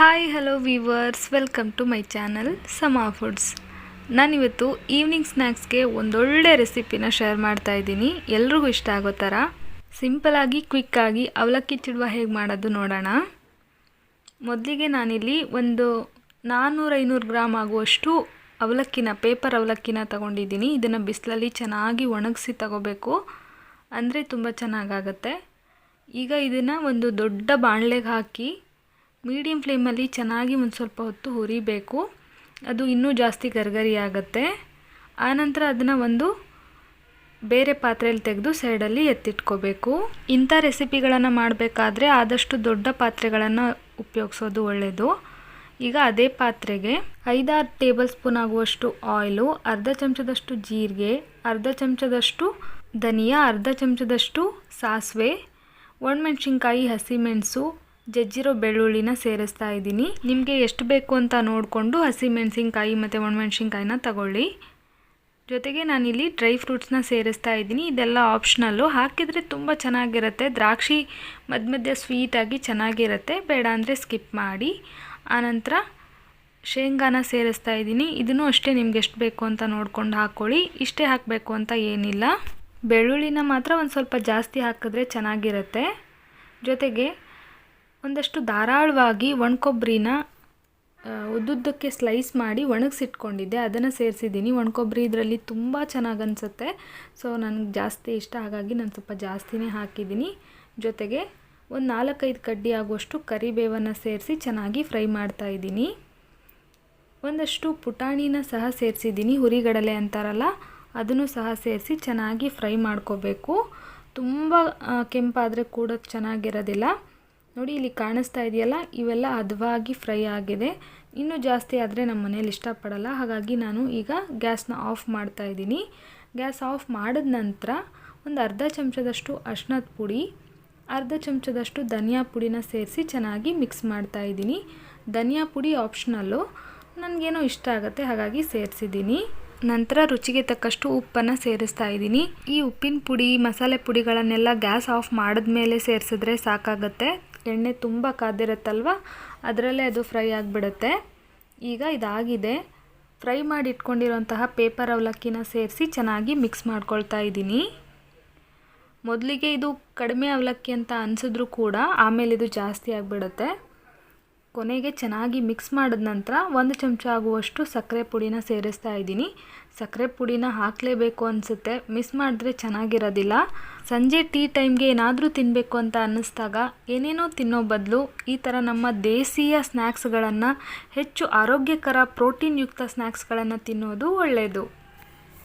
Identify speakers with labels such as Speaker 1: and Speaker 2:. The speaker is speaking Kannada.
Speaker 1: Hi hello viewers welcome to my channel Sama foods ನಾನಿವತ್ತು ಈವ್ನಿಂಗ್ ಸ್ನ್ಯಾಕ್ಸ್ಗೆ ಒಂದೊಳ್ಳೆ ರೆಸಿಪಿನ ಶೇರ್ ಮಾಡ್ತಾ ಇದ್ದೀನಿ. ಎಲ್ರಿಗೂ ಇಷ್ಟ ಆಗೋ ಥರ. ಸಿಂಪಲಾಗಿ ಕ್ವಿಕ್ಕಾಗಿ ಅವಲಕ್ಕಿ ಚಿಡುವ ಹೇಗೆ ಮಾಡೋದು ನೋಡೋಣ. ಮೊದಲಿಗೆ ನಾನಿಲ್ಲಿ ಒಂದು ನಾನ್ನೂರು ಐನೂರು ಗ್ರಾಮ್ ಆಗುವಷ್ಟು ಅವಲಕ್ಕಿನ ಪೇಪರ್ ಅವಲಕ್ಕಿನ ತಗೊಂಡಿದ್ದೀನಿ. ಇದನ್ನು ಬಿಸಿಲಲ್ಲಿ ಚೆನ್ನಾಗಿ ಒಣಗಿಸಿ ತಗೋಬೇಕು. ಅಂದರೆ ತುಂಬ ಚೆನ್ನಾಗಾಗತ್ತೆ. ಈಗ ಇದನ್ನು ಒಂದು ದೊಡ್ಡ ಬಾಣಲೆಗೆ ಹಾಕಿ ಮೀಡಿಯಮ್ ಫ್ಲೇಮಲ್ಲಿ ಚೆನ್ನಾಗಿ ಒಂದು ಸ್ವಲ್ಪ ಹೊತ್ತು ಹುರಿಬೇಕು. ಅದು ಇನ್ನೂ ಜಾಸ್ತಿ ಗರ್ಗರಿ ಆಗುತ್ತೆ. ಆನಂತರ ಅದನ್ನು ಒಂದು ಬೇರೆ ಪಾತ್ರೆಯಲ್ಲಿ ತೆಗೆದು ಸೈಡಲ್ಲಿ ಎತ್ತಿಟ್ಕೋಬೇಕು. ಇಂಥ ರೆಸಿಪಿಗಳನ್ನು ಮಾಡಬೇಕಾದ್ರೆ ಆದಷ್ಟು ದೊಡ್ಡ ಪಾತ್ರೆಗಳನ್ನು ಉಪಯೋಗಿಸೋದು ಒಳ್ಳೆಯದು ಈಗ ಅದೇ ಪಾತ್ರೆಗೆ ಐದಾರು ಟೇಬಲ್ ಸ್ಪೂನ್ ಆಗುವಷ್ಟು ಆಯಿಲು, ಅರ್ಧ ಚಮಚದಷ್ಟು ಜೀರಿಗೆ, ಅರ್ಧ ಚಮಚದಷ್ಟು ಧನಿಯಾ, ಅರ್ಧ ಚಮಚದಷ್ಟು ಸಾಸಿವೆ, ಒಣಮೆಣ್ಸಿನ್ಕಾಯಿ, ಹಸಿಮೆಣಸು ಜಜ್ಜಿರೋ ಬೆಳ್ಳುಳ್ಳಿನ ಸೇರಿಸ್ತಾ ಇದ್ದೀನಿ. ನಿಮಗೆ ಎಷ್ಟು ಬೇಕು ಅಂತ ನೋಡಿಕೊಂಡು ಹಸಿಮೆಣಸಿನ್ಕಾಯಿ ಮತ್ತು ಒಣಮೆಣ್ಸಿನ್ಕಾಯಿನ ತಗೊಳ್ಳಿ. ಜೊತೆಗೆ ನಾನಿಲ್ಲಿ ಡ್ರೈ ಫ್ರೂಟ್ಸ್ನ ಸೇರಿಸ್ತಾ ಇದ್ದೀನಿ. ಇದೆಲ್ಲ ಆಪ್ಷನಲ್ಲು. ಹಾಕಿದರೆ ತುಂಬ ಚೆನ್ನಾಗಿರುತ್ತೆ. ದ್ರಾಕ್ಷಿ ಮಧ್ಯ ಮಧ್ಯ ಸ್ವೀಟಾಗಿ ಚೆನ್ನಾಗಿರುತ್ತೆ. ಬೇಡ ಅಂದರೆ ಸ್ಕಿಪ್ ಮಾಡಿ. ಆನಂತರ ಶೇಂಗಾನ ಸೇರಿಸ್ತಾ ಇದ್ದೀನಿ. ಇದನ್ನು ಅಷ್ಟೇ ನಿಮ್ಗೆ ಎಷ್ಟು ಬೇಕು ಅಂತ ನೋಡ್ಕೊಂಡು ಹಾಕ್ಕೊಳ್ಳಿ ಇಷ್ಟೇ ಹಾಕಬೇಕು ಅಂತ ಏನಿಲ್ಲ. ಬೆಳ್ಳುಳ್ಳಿನ ಮಾತ್ರ ಒಂದು ಸ್ವಲ್ಪ ಜಾಸ್ತಿ ಹಾಕಿದ್ರೆ ಚೆನ್ನಾಗಿರುತ್ತೆ. ಜೊತೆಗೆ ಒಂದಷ್ಟು ಧಾರಾಳವಾಗಿ ಒಣಕೊಬ್ಬರಿನ ಉದ್ದುದ್ದಕ್ಕೆ ಸ್ಲೈಸ್ ಮಾಡಿ ಒಣಗಿಸಿಟ್ಕೊಂಡಿದ್ದೆ. ಅದನ್ನು ಸೇರಿಸಿದ್ದೀನಿ. ಒಣಕೊಬ್ಬರಿ ಇದರಲ್ಲಿ ತುಂಬ ಚೆನ್ನಾಗಿ ಅನಿಸುತ್ತೆ. ಸೊ ನನಗೆ ಜಾಸ್ತಿ ಇಷ್ಟ. ಹಾಗಾಗಿ ನಾನು ಸ್ವಲ್ಪ ಜಾಸ್ತಿನೇ ಹಾಕಿದ್ದೀನಿ. ಜೊತೆಗೆ ಒಂದು ನಾಲ್ಕೈದು ಕಡ್ಡಿ ಆಗುವಷ್ಟು ಕರಿಬೇವನ್ನು ಸೇರಿಸಿ ಚೆನ್ನಾಗಿ ಫ್ರೈ ಮಾಡ್ತಾ ಇದ್ದೀನಿ. ಒಂದಷ್ಟು ಪುಟಾಣಿನ ಸಹ ಸೇರಿಸಿದ್ದೀನಿ. ಹುರಿಗಡಲೆ ಅಂತಾರಲ್ಲ, ಅದನ್ನು ಸಹ ಸೇರಿಸಿ ಚೆನ್ನಾಗಿ ಫ್ರೈ ಮಾಡ್ಕೋಬೇಕು. ತುಂಬ ಕೆಂಪಾದರೆ ಕೂಡ ಚೆನ್ನಾಗಿರೋದಿಲ್ಲ. ನೋಡಿ, ಇಲ್ಲಿ ಕಾಣಿಸ್ತಾ ಇದೆಯಲ್ಲ? ಇವೆಲ್ಲ ಹದವಾಗಿ ಫ್ರೈ ಆಗಿದೆ. ಇನ್ನೂ ಜಾಸ್ತಿ ಆದರೆ ನಮ್ಮ ಮನೇಲಿ ಇಷ್ಟಪಡಲ್ಲ. ಹಾಗಾಗಿ ನಾನು ಈಗ ಗ್ಯಾಸ್ನ ಆಫ್ ಮಾಡ್ತಾ ಇದ್ದೀನಿ. ಗ್ಯಾಸ್ ಆಫ್ ಮಾಡಿದ ನಂತರ ಒಂದು ಅರ್ಧ ಚಮಚದಷ್ಟು ಅಶ್ನದ ಪುಡಿ, ಅರ್ಧ ಚಮಚದಷ್ಟು ಧನಿಯಾ ಪುಡಿನ ಸೇರಿಸಿ ಚೆನ್ನಾಗಿ ಮಿಕ್ಸ್ ಮಾಡ್ತಾ ಇದ್ದೀನಿ. ಧನಿಯಾ ಪುಡಿ ಆಪ್ಷನಲ್ಲು ನನಗೇನೋ ಇಷ್ಟ ಆಗುತ್ತೆ, ಹಾಗಾಗಿ ಸೇರಿಸಿದ್ದೀನಿ. ನಂತರ ರುಚಿಗೆ ತಕ್ಕಷ್ಟು ಉಪ್ಪನ್ನು ಸೇರಿಸ್ತಾ ಇದ್ದೀನಿ. ಈ ಉಪ್ಪಿನ ಪುಡಿ, ಮಸಾಲೆ ಪುಡಿಗಳನ್ನೆಲ್ಲ ಗ್ಯಾಸ್ ಆಫ್ ಮಾಡಿದ್ಮೇಲೆ ಸೇರಿಸಿದ್ರೆ ಸಾಕಾಗುತ್ತೆ. ಎಣ್ಣೆ ತುಂಬ ಕಾದಿರುತ್ತಲ್ವ? ಅದರಲ್ಲೇ ಅದು ಫ್ರೈ ಆಗಿಬಿಡುತ್ತೆ. ಈಗ ಇದಾಗಿದೆ. ಫ್ರೈ ಮಾಡಿ ಇಟ್ಕೊಂಡಿರೋಂತಹ ಪೇಪರ್ ಅವಲಕ್ಕಿನ ಸೇರಿಸಿ ಚೆನ್ನಾಗಿ ಮಿಕ್ಸ್ ಮಾಡ್ಕೊಳ್ತಾ ಇದ್ದೀನಿ. ಮೊದಲಿಗೆ ಇದು ಕಡಿಮೆ ಅವಲಕ್ಕಿ ಅಂತ ಅನಿಸಿದ್ರು ಕೂಡ ಆಮೇಲೆ ಇದು ಜಾಸ್ತಿ ಆಗಿಬಿಡುತ್ತೆ. ಕೊನೆಗೆ ಚೆನ್ನಾಗಿ ಮಿಕ್ಸ್ ಮಾಡಿದ ನಂತರ ಒಂದು ಚಮಚ ಆಗುವಷ್ಟು ಸಕ್ಕರೆ ಪುಡಿನ ಸೇರಿಸ್ತಾ ಇದ್ದೀನಿ. ಸಕ್ಕರೆ ಪುಡಿನ ಹಾಕಲೇಬೇಕು ಅನಿಸುತ್ತೆ. ಮಿಸ್ ಮಾಡಿದ್ರೆ ಚೆನ್ನಾಗಿರೋದಿಲ್ಲ. ಸಂಜೆ ಟೀ ಟೈಮ್ಗೆ ಏನಾದರೂ ತಿನ್ನಬೇಕು ಅಂತ ಅನ್ನಿಸ್ದಾಗ ಏನೇನೋ ತಿನ್ನೋ ಬದಲು ಈ ಥರ ನಮ್ಮ ದೇಸೀಯ ಸ್ನ್ಯಾಕ್ಸ್ಗಳನ್ನು ಹೆಚ್ಚು ಆರೋಗ್ಯಕರ ಪ್ರೋಟೀನ್ ಯುಕ್ತ ಸ್ನ್ಯಾಕ್ಸ್ಗಳನ್ನು ತಿನ್ನೋದು ಒಳ್ಳೆಯದು